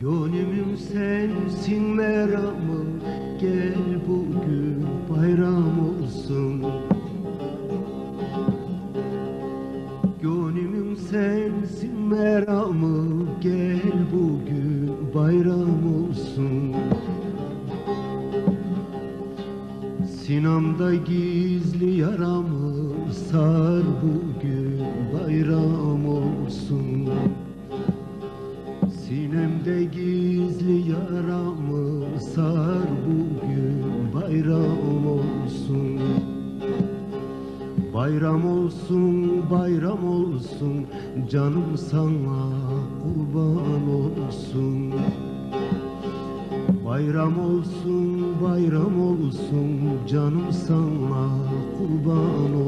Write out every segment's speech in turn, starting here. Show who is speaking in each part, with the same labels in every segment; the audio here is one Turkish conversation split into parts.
Speaker 1: Gönlümün sensin meramı Gel bugün bayram olsun. Gönlümün sensin meramı Gel bugün bayram olsun. Sinamda gizli yaramı Sar bugün bayram olsun gizli yaramı sar bugün bayram olsun. Bayram olsun bayram olsun canım sana kurban olsun. Bayram olsun bayram olsun canım sana kurban olsun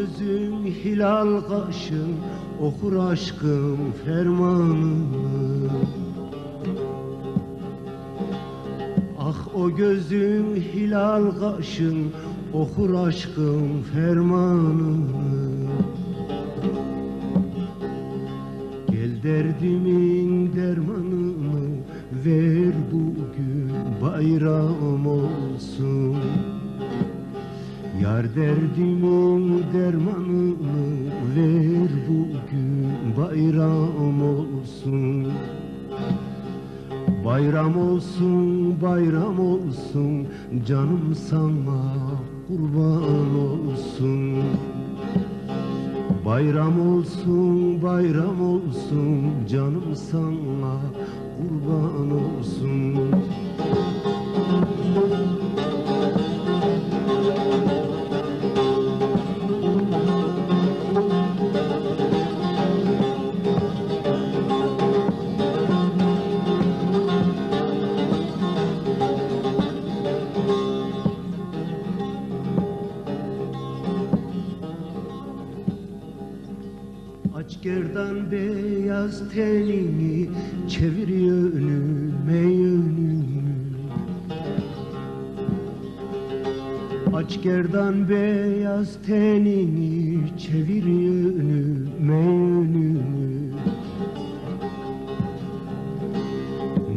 Speaker 1: gözün hilal kaşın Okur aşkım fermanını Ah o gözün hilal kaşın Okur aşkım fermanını Gel derdimin dermanını Ver bugün bayram olsun Yar derdimin dermanını ver bugün bayram olsun. Bayram olsun bayram olsun canım sana kurban olsun. Bayram olsun bayram olsun canım sana kurban olsun. Aç gerdan beyaz tenini Çevir yönüme yönümü. Aç gerdan beyaz tenini Çevir yönüme yönümü.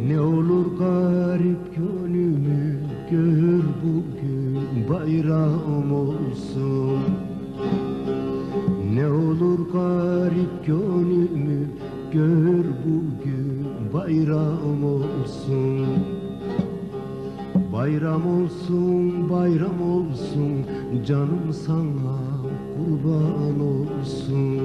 Speaker 1: Ne olur garip gönlümü Gör bugün bayram olsun garip gönlümü gör bugün bayram olsun. Bayram olsun bayram olsun canım sana kurban olsun.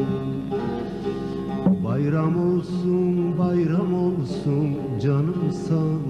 Speaker 1: Bayram olsun bayram olsun canım sana